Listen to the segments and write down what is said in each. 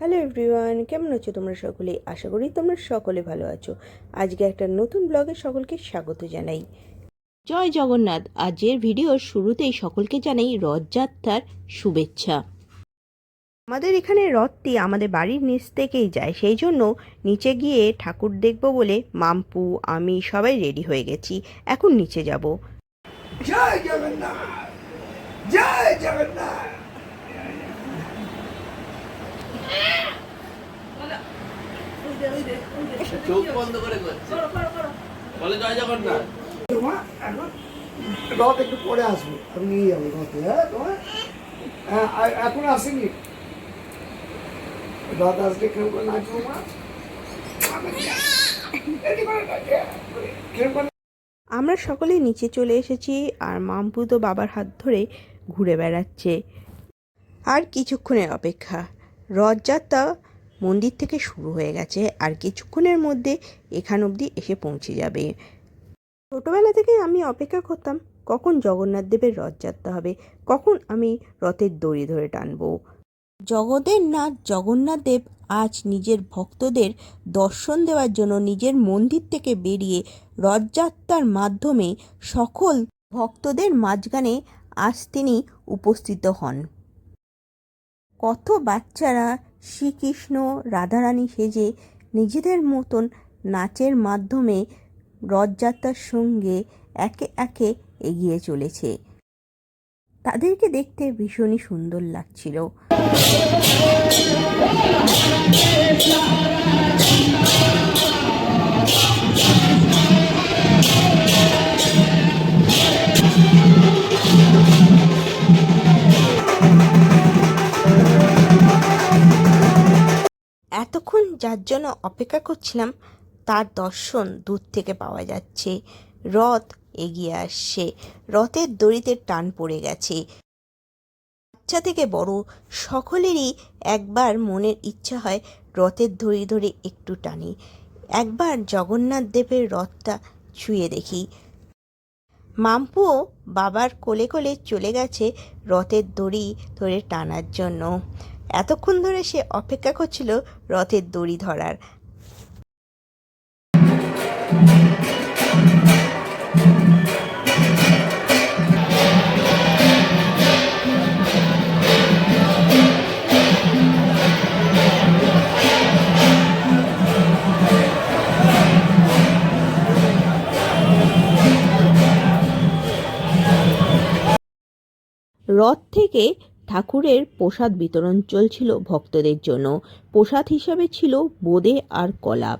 Hello everyone, কেমন আছো তোমরা সকলে? আশা করি তোমরা সকলে ভালো আছো। আজকে একটা নতুন ব্লগে সকলকে স্বাগত জানাই। জয় জগন্নাথ, আজকের ভিডিওর শুরুতেই সকলকে জানাই রথযাত্রার শুভেচ্ছা। আমাদের এখানে রথটি আমাদের বাড়ির নিচ থেকেই যায়, সেই জন্য নিচে গিয়ে ঠাকুর দেখব বলে মাম্পু, আমি সবাই রেডি হয়ে গেছি, এখন নিচে যাব। জয় জগন্নাথ! জয় জগন্নাথ! চোখ বন্ধ করে করছে বলে জয় জগন্নাথ। তোমার এখন রথ একটু পরে আসবে। আমি নিয়ে যাব রথে হ্যাঁ তোমার? হ্যাঁ এখন আসেনি। রথ আসলে কেউ করে নাচবো মা। রেডি করে নাচে কেউ করে আমরা সকলে নিচে চলে এসেছি আর মাম্পু তো বাবার হাত ধরে ঘুরে বেড়াচ্ছে। আর কিছুক্ষণের অপেক্ষা। রথযাত্রা মন্দির থেকে শুরু হয়ে গেছে আর কিছুক্ষণের মধ্যে এখান অবধি এসে পৌঁছে যাবে। ছোটোবেলা থেকে আমি অপেক্ষা করতাম, কখন জগন্নাথ দেবের রথযাত্রা হবে, কখন আমি রথের দড়ি ধরে টানবো। জগতের নাথ জগন্নাথ দেব আজ নিজের ভক্তদের দর্শন দেওয়ার জন্য নিজের মন্দির থেকে বেরিয়ে রথযাত্রার মাধ্যমে সকল ভক্তদের মাঝখানে আজ তিনি উপস্থিত হন। কত বাচ্চারা শ্রীকৃষ্ণ রাধারানী সেজে নিজেদের মতন নাচের মাধ্যমে রথযাত্রার সঙ্গে একে একে এগিয়ে চলেছে। তাদেরকে দেখতে ভীষণই সুন্দর লাগছিল। যার জন্য অপেক্ষা করছিলাম, তার দর্শন দূর থেকে পাওয়া যাচ্ছে। রথ এগিয়ে আসছে। রথের দড়িতে টান পড়ে গেছে। বাচ্চা থেকে বড় সকলেরই একবার মনের ইচ্ছা হয় রথের দড়ি ধরে একটু টানি। একবার জগন্নাথ দেবের রথটা ছুঁয়ে দেখি। মাম্পুও বাবার কোলে কোলে চলে গেছে রথের দড়ি ধরে টানার জন্য। এতক্ষণ ধরে সে অপেক্ষা করছিল রথের দড়ি ধরার। রথ থেকে ঠাকুরের প্রসাদ বিতরণ চলছিল ভক্তদের জন্য। প্রসাদ হিসাবে ছিল বোঁদে আর কলা।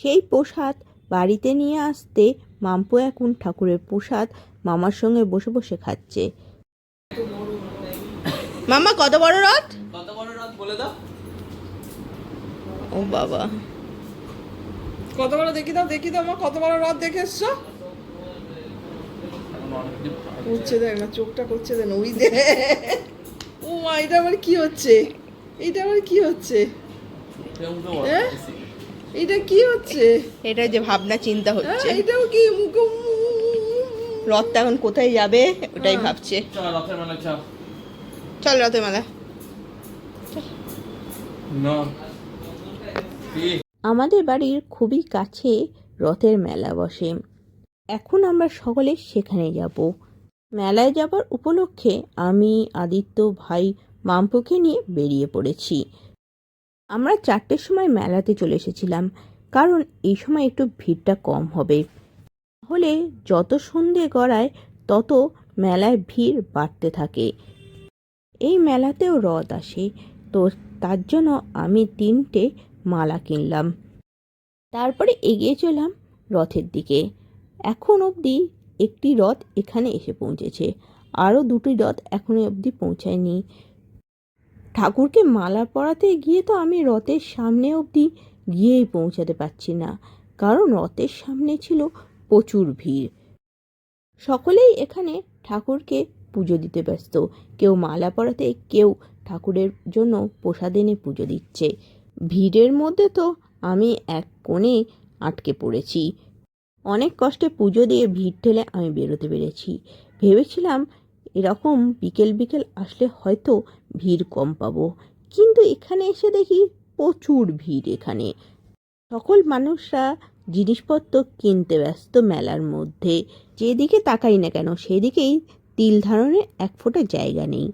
সেই প্রসাদ বাড়িতে নিয়ে আসতে মাম্পু এখন ঠাকুরের প্রসাদ মামার সঙ্গে বসে বসে খাচ্ছে। মামা কত বড় রথ? কত বড় রথ বলে দাও। ও বাবা। কত বড় দেখি দাও দেখি দাও মা কত বড় রথ দেখে এসছো? করছে দেখ না চোখটা করছে দেখ না ওই দে। মা এটা আবার কি হচ্ছে? এটা আবার কি হচ্ছে? হ্যাঁ? এটা কি হচ্ছে? এটা যে ভাবনা চিন্তা হ্যাঁ, হচ্ছে। এটাও কি মুখে রথটা এখন কোথায় যাবে? ওটাই ভাবছে। চল রথের মেলা আমাদের বাড়ির খুবই কাছে রথের মেলা বসে। এখন আমরা সকলে সেখানে যাব। মেলায় যাবার উপলক্ষে আমি, আদিত্য, ভাই মাম্পুকে নিয়ে বেরিয়ে পড়েছি। আমরা চারটের সময় মেলাতে চলে এসেছিলাম, কারণ এই সময় একটু ভিড়টা কম হবে। হলে যত সন্ধে গড়ায়, তত মেলায় ভিড় বাড়তে থাকে। এই মেলাতেও রথ আসে, তো তার জন্য আমি তিনটে মালা কিনলাম। তারপরে এগিয়ে চললাম রথের দিকে। এখন অবধি একটি রথ এখানে এসে পৌঁছেছে। আরও দুটি রথ এখনও অবধি পৌঁছায়নি। ঠাকুরকে মালা পরাতে গিয়ে তো আমি রথের সামনে অবধি গিয়েই পৌঁছাতে পারছি না, কারণ রথের সামনে ছিল প্রচুর ভিড়। সকলেই এখানে ঠাকুরকে পুজো দিতে ব্যস্ত। কেউ মালা পরাতে, কেউ ঠাকুরের জন্য প্রসাদ এনে পুজো দিচ্ছে। ভিড়ের মধ্যে তো আমি এক কোণে আটকে পড়েছি। অনেক কষ্টে পুজো দিয়ে ভিড় ঠেলে আমি বেরোতে পেরেছি। ভেবেছিলাম এরকম বিকেল বিকেল আসলে হয়তো ভিড় কম পাবো। কিন্তু এখানে এসে দেখি প্রচুর ভিড় এখানে। সকল মানুষরা জিনিসপত্র কিনতে ব্যস্ত মেলার মধ্যে। যেদিকে তাকাই না কেন, সেদিকেই তিল ধারণের এক ফোঁটা জায়গা নেই।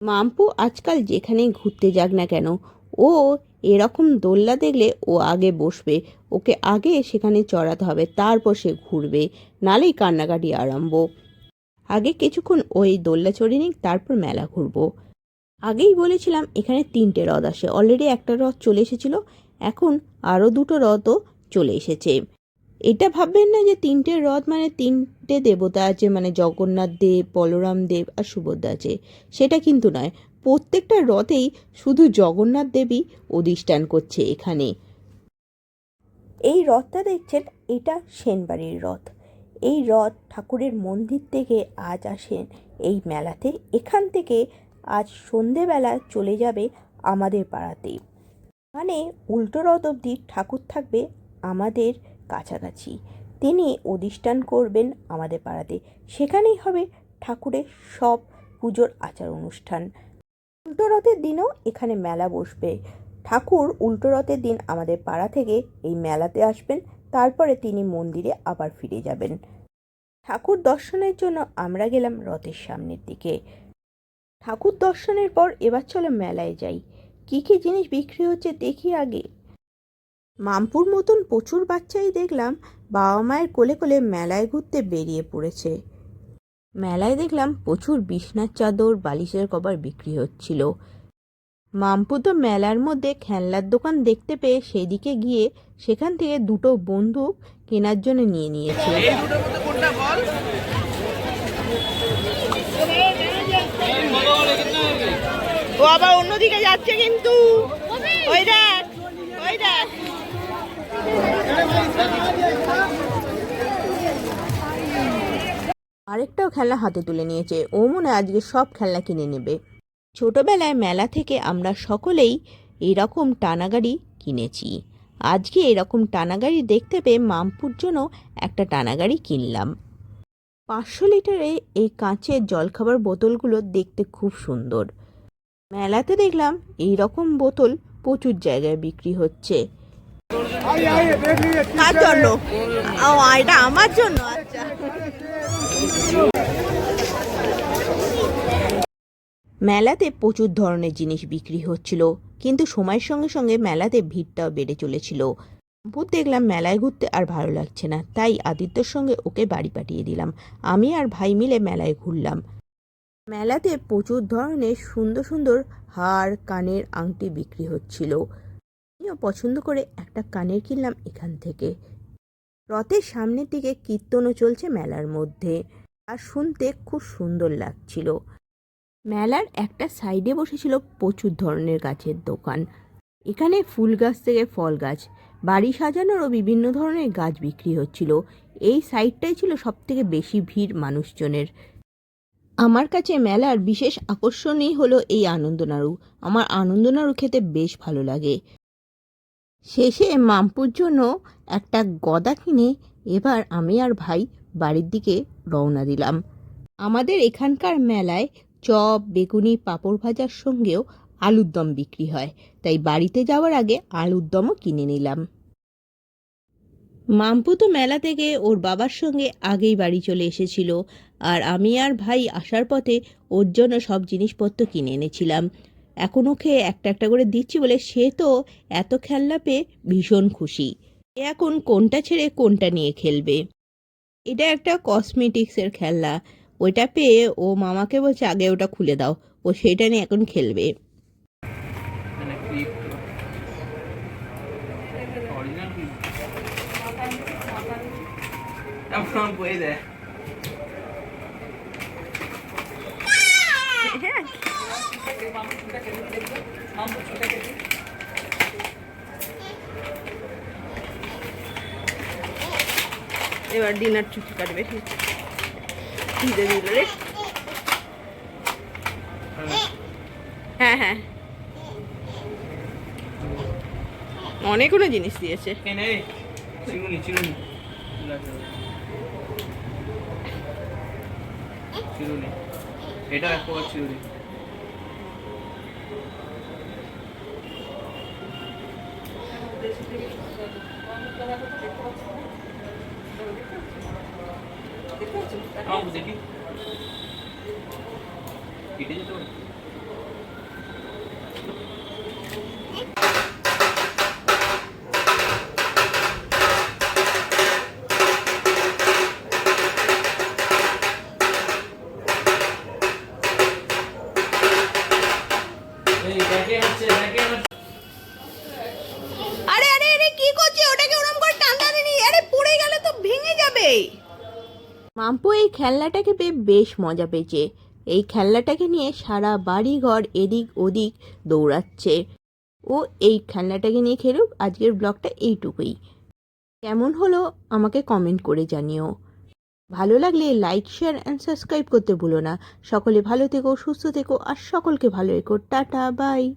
মাম্পু আজকাল যেখানেই ঘুরতে যাক না কেন, ও এরকম দোল্লা দেখলে ও আগে বসবে, ওকে আগে সেখানে চড়াতে হবে, তারপর সে ঘুরবে, নালেই কান্নাকাটি আরম্ভ। আগে কিছুক্ষণ ওই দোল্লা চড়ে নিক, তারপর মেলা ঘুরবো। আগেই বলেছিলাম এখানে তিনটে হ্রদ আসে অলরেডি একটা হ্রদ চলে এসেছিল, এখন আরও দুটো হ্রদও চলে এসেছে। এটা ভাববেন না যে তিনটে হ্রদ মানে তিনটে দেবতা আছে মানে জগন্নাথ দেব, বলরাম দেব আর সুভদ্রা আছে, সেটা কিন্তু নয়। প্রত্যেকটা রথেই শুধু জগন্নাথ দেবী অধিষ্ঠান করছে এখানে। এই রথটা দেখছেন, এটা সেনবাড়ির রথ। এই রথ ঠাকুরের মন্দির থেকে আজ আসেন, এই মেলাতে। এখান থেকে আজ সন্ধেবেলা চলে যাবে আমাদের পাড়াতে। মানে উল্টো রথ অবধি ঠাকুর থাকবে আমাদের কাছাকাছি। তিনি অধিষ্ঠান করবেন আমাদের পাড়াতে। সেখানেই হবে ঠাকুরের সব পুজোর আচার অনুষ্ঠান। উল্টো রথের দিনও এখানে মেলা বসবে। ঠাকুর উল্টো রথের দিন আমাদের পাড়া থেকে এই মেলাতে আসবেন, তারপরে তিনি মন্দিরে আবার ফিরে যাবেন। ঠাকুর দর্শনের জন্য আমরা গেলাম রথের সামনের দিকে। ঠাকুর দর্শনের পর এবার চলো মেলায় যাই। কী কী জিনিস বিক্রি হচ্ছে দেখি আগে। মামপুর মতন প্রচুর বাচ্চাই দেখলাম, বাবা মায়ের কোলে কোলে মেলায় ঘুরতে বেরিয়ে পড়েছে। মেলায় দেখলাম প্রচুর বিছনার চাদর, বালিশের কভার বিক্রি হচ্ছিল। মামপু তো মেলার মধ্যে খেলনার দোকান দেখতে পেয়ে সেদিকে গিয়ে সেখান থেকে দুটো বন্দুক কেনার জন্য নিয়ে নিয়েছে। ও আবার অন্যদিকে যাচ্ছে কিন্তু ওই দেখ ওই দেখ আরেকটাও খেলনা হাতে তুলে নিয়েছে ও মনে হয় আজকে সব খেলনা কিনে নেবে ছোটবেলায় মেলা থেকে আমরা সকলেই এরকম টানাগাড়ি কিনেছি আজকে এরকম টানাগাড়ি দেখতে পেয়ে মামপুর জন্য একটা টানাগাড়ি কিনলাম পাঁচশো লিটারে এই কাঁচের জলখাবার বোতলগুলো দেখতে খুব সুন্দর মেলাতে দেখলাম এই রকম বোতল প্রচুর জায়গায় বিক্রি হচ্ছে আমার জন্য আচ্ছা মেলাতে প্রচুর ধরনের জিনিস বিক্রি হচ্ছিল, কিন্তু সময়ের সঙ্গে সঙ্গে মেলাতে ভিড়টাও বেড়ে চলেছিল। ভূত দেখলাম মেলায় ঘুরতে আর ভালো লাগছে না, তাই আদিত্যর সঙ্গে ওকে বাড়ি পাঠিয়ে দিলাম। আমি আর ভাই মিলে মেলায় ঘুরলাম। মেলাতে প্রচুর ধরনের সুন্দর সুন্দর হার, কানের আংটি বিক্রি হচ্ছিল। আমিও পছন্দ করে একটা কানের কিনলাম এখান থেকে। রথের সামনের দিকে কীর্তনও চলছে মেলার মধ্যে। আর শুনতে খুব সুন্দর লাগছিল। মেলার একটা সাইডে বসেছিল প্রচুর ধরনের গাছের দোকান। এখানে ফুল গাছ থেকে ফল গাছ, বাড়ি সাজানোরও বিভিন্ন ধরনের গাছ বিক্রি হচ্ছিল। এই সাইডটাই ছিল সব থেকে বেশি ভিড় মানুষজনের। আমার কাছে মেলার বিশেষ আকর্ষণই হলো এই আনন্দনাড়ু। আমার আনন্দনাড়ু খেতে বেশ ভালো লাগে। শেষে মাম্পুর জন্য একটা গদা কিনে এবার আমি আর ভাই বাড়ির দিকে রওনা দিলাম। আমাদের এখানকার মেলায় চপ, বেগুনি, পাঁপড় ভাজার সঙ্গেও আলুর দম বিক্রি হয়, তাই বাড়িতে যাওয়ার আগে আলুর দমও কিনে নিলাম। মাম্পু তো মেলা থেকে ওর বাবার সঙ্গে আগেই বাড়ি চলে এসেছিল, আর আমি আর ভাই আসার পথে ওর জন্য সব জিনিসপত্র কিনে এনেছিলাম। এখন ওকে একটা একটা করে দিচ্ছি বলে সে তো এত খেলনা পেয়ে ভীষণ খুশি। এ এখন কোনটা ছেড়ে কোনটা নিয়ে খেলবে? এটা একটা কসমেটিক্সের খেলনা। ওইটা পেয়ে ও মামাকে বলছে, আগে ওটা খুলে দাও। ও সেটা নিয়ে এখন খেলবে। এবার ডিনার ছুটি কাটবে রে হ্যাঁ হ্যাঁ। অনেকগুলো জিনিস দিয়েছে। চিরুনি এটা চিরুনি। দেখতে পাচ্ছেন দেখতে পাচ্ছেন মাম্পু এই খেলনাটাকে পেয়ে বেশ মজা পেয়েছে। এই খেলনাটাকে নিয়ে সারা বাড়ি ঘর এদিক ওদিক দৌড়াচ্ছে। ও এই খেলনাটাকে নিয়ে খেলুক, আজকের ব্লগটা এইটুকুই। কেমন হলো আমাকে কমেন্ট করে জানিও। ভালো লাগলে লাইক, শেয়ার অ্যান্ড সাবস্ক্রাইব করতে ভুলো না। সকলে ভালো থেকো, সুস্থ থেকো, আর সকলকে ভালো রেখো। Tata, bye.